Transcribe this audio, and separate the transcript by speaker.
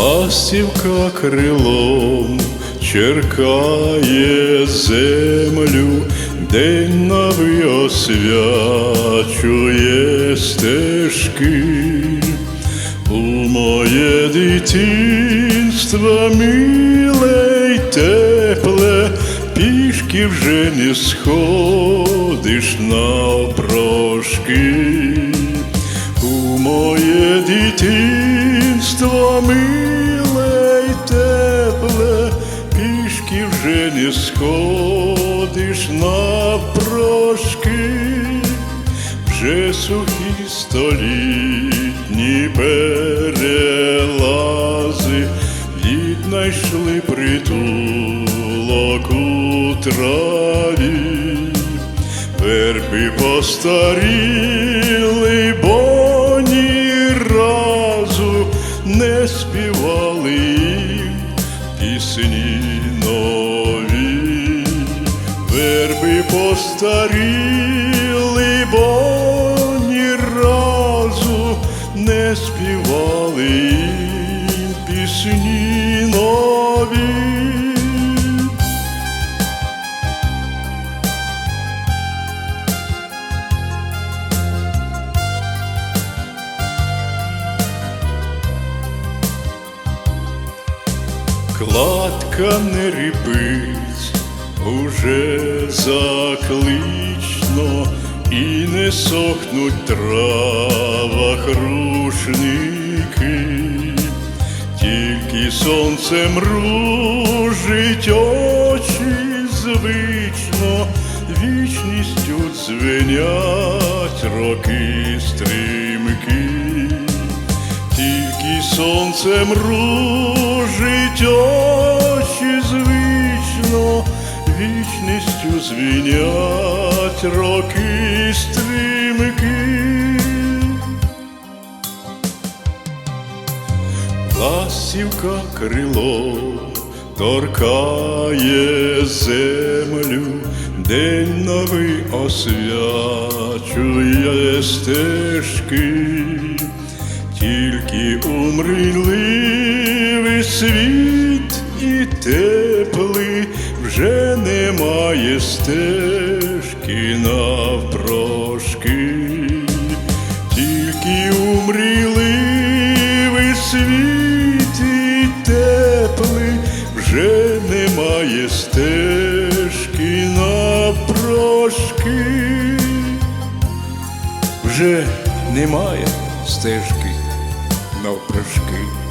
Speaker 1: Ластівка крилом черкає землю, день новий освячує стежки. У моє дитинство миле й тепле, пішки вже не сходиш навпрошки. У моє дитинство миле й тепле, пішки вже не сходиш навпрошки. Вже сухі столітні перелази віднайшли притулок у траві, верби постаріли, бо не співали пісні нові верби постаріли, бо ні разу не співали пісні нові. Кладка не ріпить, уже заклично, і не сохнуть травах рушники, тільки сонцем ружить очі звично, вічністю дзвенять роки стрімки сонцем ружить очі звично, вічністю звінять роки стрімки. Ластівка крило торкає землю, день новий освячує стежки, умрійливий світ і теплий вже немає стежки навпрошки, тільки умрійливий світ і теплий вже немає стежки навпрошки. Вже немає стежки навпрошки.